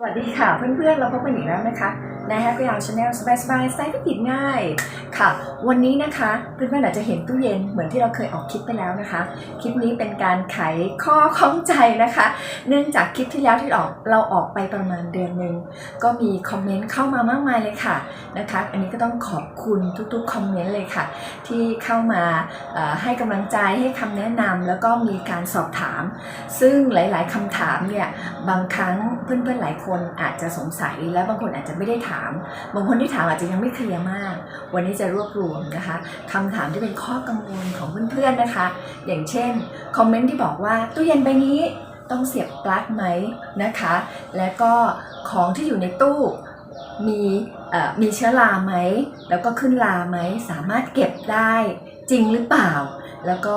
สวัสดีค่ะเพื่อนๆเราพบกันอีกแล้วนะคะ น Happy Hour Channel สบายสบายไตล์ที่ติดง่ายค่ะ วันนี้นะคะเพื่อนๆอาจจะเห็นตู้เย็นเหมือนที่เราเคยออกคลิปไปแล้วนะคะ คลิปนี้เป็นการไขข้อข้องใจนะคะ เนื่องจากคลิปที่แล้วที่ออกเราออกไปประมาณเดือนหนึ่งก็มีคอมเมนต์เข้ามามากมายเลยค่ะนะคะ อันนี้ก็ต้องขอบคุณทุกๆคอมเมนต์เลยค่ะ ที่เข้ามาให้กำลังใจให้คำแนะนำแล้วก็มีการสอบถาม ซึ่งหลาย ๆคำถามเนี่ยบางครั้งเพื่อนๆหลายคนอาจจะสงสัยและบางคนอาจจะไม่ได้ถามบางคนที่ถามอาจจะยังไม่เคลียร์มาก วันนี้จะรวบรวมนะคะคำถามที่เป็นข้อกังวลของเพื่อนๆนะคะ อย่างเช่นคอมเมนต์ที่บอกว่าตู้เย็นใบนี้ต้องเสียบปลั๊กไหมนะคะ และก็ของที่อยู่ในตู้มีมีเชื้อราไหม แล้วก็ขึ้นราไหม สามารถเก็บได้จริงหรือเปล่า แล้วก็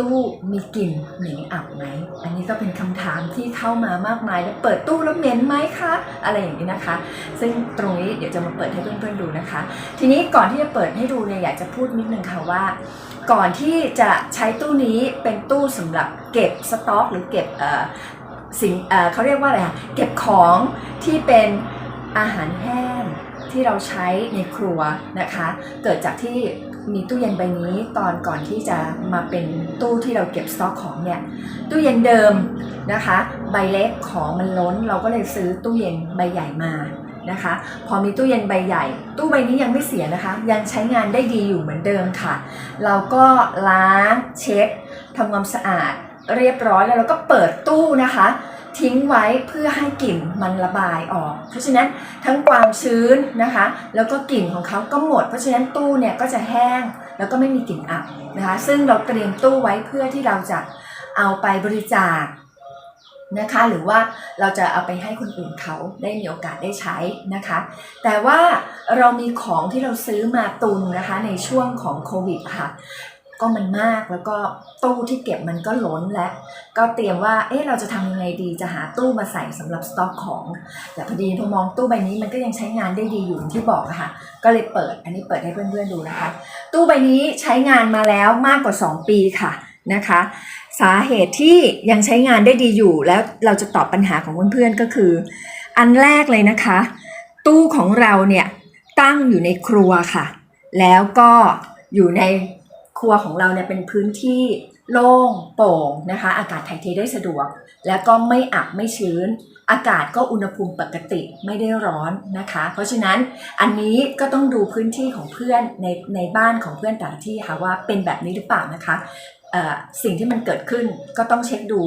ตู้มีกลิ่นเหม็นอับไหม อันนี้ก็เป็นคำถามที่เข้ามามากมายแล้วเปิดตู้แล้วเหม็นไหมคะ อะไรอย่างนี้นะคะ ซึ่งตรงนี้เดี๋ยวจะมาเปิดให้เพื่อนๆดูนะคะ ทีนี้ก่อนที่จะเปิดให้ดูเนี่ยอยากจะพูดนิดนึงค่ะว่า ก่อนที่จะใช้ตู้นี้เป็นตู้สำหรับเก็บสต็อก หรือเก็บเอ่อสิ่งเอ่อเขาเรียกว่าอะไรคะเก็บของที่เป็นอาหารแห้งที่เราใช้ในครัวนะคะ เกิดจากที่ มีตู้เย็นใบนี้ตอนก่อนที่จะมาเป็นตู้ที่เราเก็บสต็อกของเนี่ยตู้เย็นเดิมนะคะ ใบเล็กของมันล้น เราก็เลยซื้อตู้เย็นใบใหญ่มานะคะ พอมีตู้เย็นใบใหญ่ ตู้ใบนี้ยังไม่เสียนะคะ ยังใช้งานได้ดีอยู่เหมือนเดิมค่ะ เราก็ล้างเช็ดทำความสะอาดเรียบร้อยแล้วเราก็เปิดตู้นะคะ ทิ้งไว้เพื่อให้กลิ่นมันระบายออก เพราะฉะนั้นทั้งความชื้นนะคะ แล้วก็กลิ่นของเขาก็หมด เพราะฉะนั้นตู้เนี่ยก็จะแห้งแล้วก็ไม่มีกลิ่นอับนะคะ ซึ่งเราเตรียมตู้ไว้เพื่อที่เราจะเอาไปบริจาคนะคะ หรือว่าเราจะเอาไปให้คนอื่นเขาได้มีโอกาสได้ใช้นะคะ แต่ว่าเรามีของที่เราซื้อมาตุนนะคะในช่วงของโควิดค่ะ ก็มันมากแล้วก็ตู้ที่เก็บมันก็ล้นและก็เตรียมว่าเอ๊ะเราจะทำยังไงดีจะหาตู้มาใส่สำหรับสต็อกของ แต่พอดีพอมองตู้ใบนี้มันก็ยังใช้งานได้ดีอยู่ที่บอกอะค่ะ ก็เลยเปิดอันนี้เปิดให้เพื่อนๆดูนะคะ ตู้ใบนี้ใช้งานมาแล้วมากกว่า 2 ปีค่ะนะคะ สาเหตุที่ยังใช้งานได้ดีอยู่ แล้วเราจะตอบปัญหาของเพื่อนๆก็คือ อันแรกเลยนะคะ ตู้ของเราเนี่ยตั้งอยู่ในครัวค่ะ แล้วก็อยู่ใน ครัวของเราเนี่ยเป็นพื้นที่โล่งโปร่งนะคะ อากาศถ่ายเทได้สะดวก แล้วก็ไม่อับไม่ชื้น อากาศก็อุณหภูมิปกติไม่ได้ร้อนนะคะ เพราะฉะนั้นอันนี้ก็ต้องดูพื้นที่ของเพื่อนในในบ้านของเพื่อนแต่ละที่ค่ะว่าเป็นแบบนี้หรือเปล่านะคะสิ่งที่มันเกิดขึ้นก็ต้องเช็คดู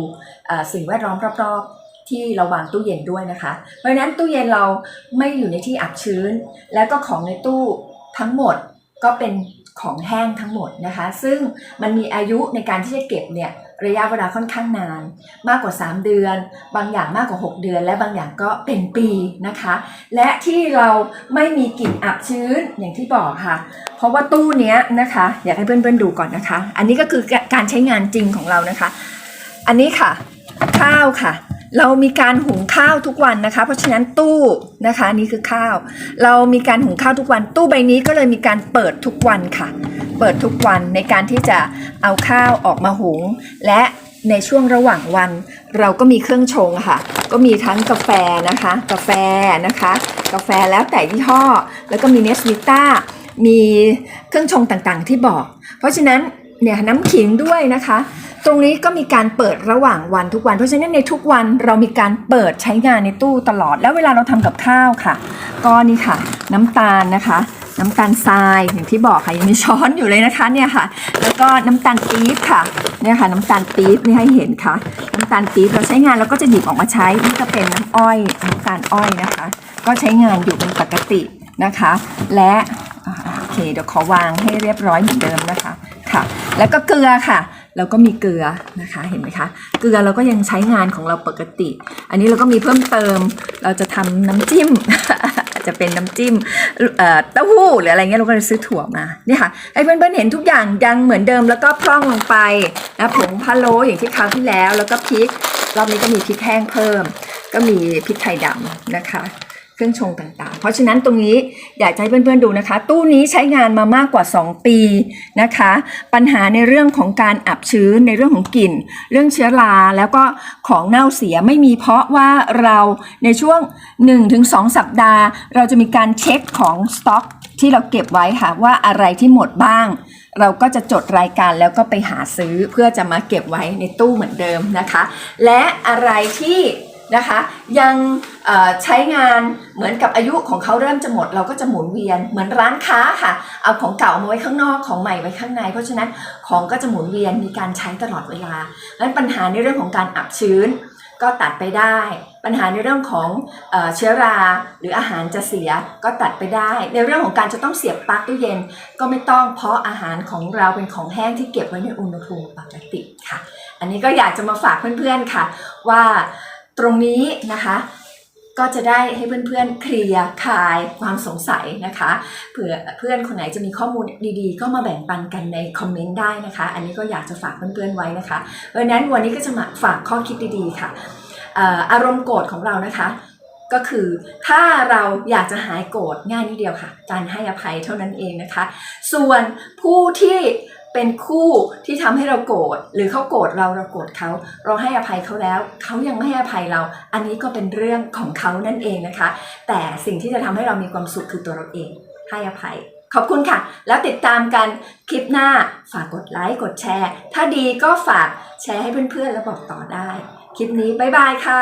สิ่งแวดล้อมรอบๆ ที่เราวางตู้เย็นด้วยนะคะ เพราะฉะนั้นตู้เย็นเราไม่อยู่ในที่อับชื้น แล้วก็ของในตู้ทั้งหมดก็เป็น ของแห้งทั้งหมดนะคะ ซึ่งมันมีอายุในการที่จะเก็บเนี่ยระยะเวลาค่อนข้างนาน มากกว่า 3 เดือน บางอย่างมากกว่า 6 เดือน และบางอย่างก็เป็นปีนะคะ และที่เราไม่มีกลิ่นอับชื้นอย่างที่บอกค่ะ เพราะว่าตู้เนี้ยนะคะ อยากให้เพื่อนๆดูก่อนนะคะ อันนี้ก็คือการใช้งานจริงของเรานะคะ อันนี้ค่ะ ข้าวค่ะ เรามีการหุงข้าวทุกวันนะคะ เพราะฉะนั้นตู้นะคะนี่คือข้าว เรามีการหุงข้าวทุกวัน ตู้ใบนี้ก็เลยมีการเปิดทุกวันค่ะ เปิดทุกวันในการที่จะเอาข้าวออกมาหุง และในช่วงระหว่างวัน เราก็มีเครื่องชงค่ะ ก็มีทั้งกาแฟนะคะ กาแฟนะคะ กาแฟแล้วแต่ยี่ห้อ แล้วก็มีเนสวิต้ามีเครื่องชงต่างๆที่บอก เพราะฉะนั้น เนี่ยน้ำขิงด้วยนะคะ ตรงนี้ก็มีการเปิดระหว่างวันทุกวัน เพราะฉะนั้นในทุกวันเรามีการเปิดใช้งานในตู้ตลอด แล้วเวลาเราทำกับข้าวค่ะ ก็นี่ค่ะ น้ำตาลนะคะ น้ำตาลทรายอย่างที่บอกค่ะยังมีช้อนอยู่เลยนะคะเนี่ยค่ะ แล้วก็น้ำตาลปี๊บค่ะเนี่ยค่ะ น้ำตาลปี๊บนี่ให้เห็นค่ะ น้ำตาลปี๊บเราใช้งานเราก็จะหยิบออกมาใช้นี่ก็เป็นน้ำอ้อยน้ำตาลอ้อยนะคะ ก็ใช้งานอยู่เป็นปกตินะคะ และโอเคเดี๋ยวขอวางให้เรียบร้อยเหมือนเดิมนะคะค่ะ แล้วก็เกลือค่ะเราก็มีเกลือนะคะเห็นไหมคะ เกลือเราก็ยังใช้งานของเราปกติ อันนี้เราก็มีเพิ่มเติมเราจะทำน้ำจิ้มอาจจะเป็นน้ำจิ้มเต้าหู้หรืออะไรเงี้ยเราก็เลยซื้อถั่วมาเนี่ยค่ะให้เพื่อนๆเห็นทุกอย่างยังเหมือนเดิมแล้วก็พร่องลงไปนะผงพะโล้อย่างที่คราวที่แล้ว แล้วก็พริกรอบนี้ก็มีพริกแห้งเพิ่ม ก็มีพริกไทยดำนะคะ เครื่องชงต่างๆ เพราะฉะนั้นตรงนี้อยากให้เพื่อนๆดูนะคะ ตู้นี้ใช้งานมามากกว่า 2 ปีนะคะ ปัญหาในเรื่องของการอับชื้นในเรื่องของกลิ่น เรื่องเชื้อราแล้วก็ของเน่าเสียไม่มีเพราะว่าเราในช่วง 1-2 สัปดาห์ เราจะมีการเช็คของสต็อกที่เราเก็บไว้ค่ะว่าอะไรที่หมดบ้าง เราก็จะจดรายการแล้วก็ไปหาซื้อเพื่อจะมาเก็บไว้ในตู้เหมือนเดิมนะคะ และอะไรที่ นะคะยังใช้งานเหมือนกับอายุของเขาเริ่มจะหมด เราก็จะหมุนเวียนเหมือนร้านค้าค่ะ เอาของเก่ามาไว้ข้างนอกของใหม่ไว้ข้างใน เพราะฉะนั้นของก็จะหมุนเวียนมีการใช้ตลอดเวลาดังนั้นปัญหาในเรื่องของการอับชื้น ก็ตัดไปได้ ปัญหาในเรื่องของเอเชื้อราหรืออาหารจะเสียก็ตัดไปได้ ในเรื่องของการจะต้องเสียบปลั๊กตู้เย็น ก็ไม่ต้องเพราะอาหารของเราเป็นของแห้งที่เก็บไว้ในอุณหภูมิปกติค่ะ อันนี้ก็อยากจะมาฝากเพื่อนๆค่ะว่า ตรงนี้นะคะก็จะได้ให้เพื่อนๆเคลียร์คลายความสงสัยนะคะเผื่อเพื่อนคนไหนจะมีข้อมูลดีๆ ก็มาแบ่งปันกันในคอมเมนต์ได้นะคะ อันนี้ก็อยากจะฝากเพื่อนๆไว้นะคะเพราะนั้นวันนี้ก็จะมาฝากข้อคิดดีๆค่ะอารมณ์โกรธของเรานะคะ ก็คือถ้าเราอยากจะหายโกรธง่ายนิดเดียวค่ะ การให้อภัยเท่านั้นเองนะคะ ส่วนผู้ที่ เป็นคู่ที่ทำให้เราโกรธหรือเขาโกรธเราเราโกรธเขาเราให้อภัยเขาแล้วเขายังไม่ให้อภัยเรา อันนี้ก็เป็นเรื่องของเขานั่นเองนะคะ แต่สิ่งที่จะทำให้เรามีความสุขคือตัวเราเอง ให้อภัย ขอบคุณค่ะ แล้วติดตามกันคลิปหน้าฝากกดไลค์กดแชร์ ถ้าดีก็ฝากแชร์ให้เพื่อนๆแล้วบอกต่อได้ คลิปนี้บ๊ายบายค่ะ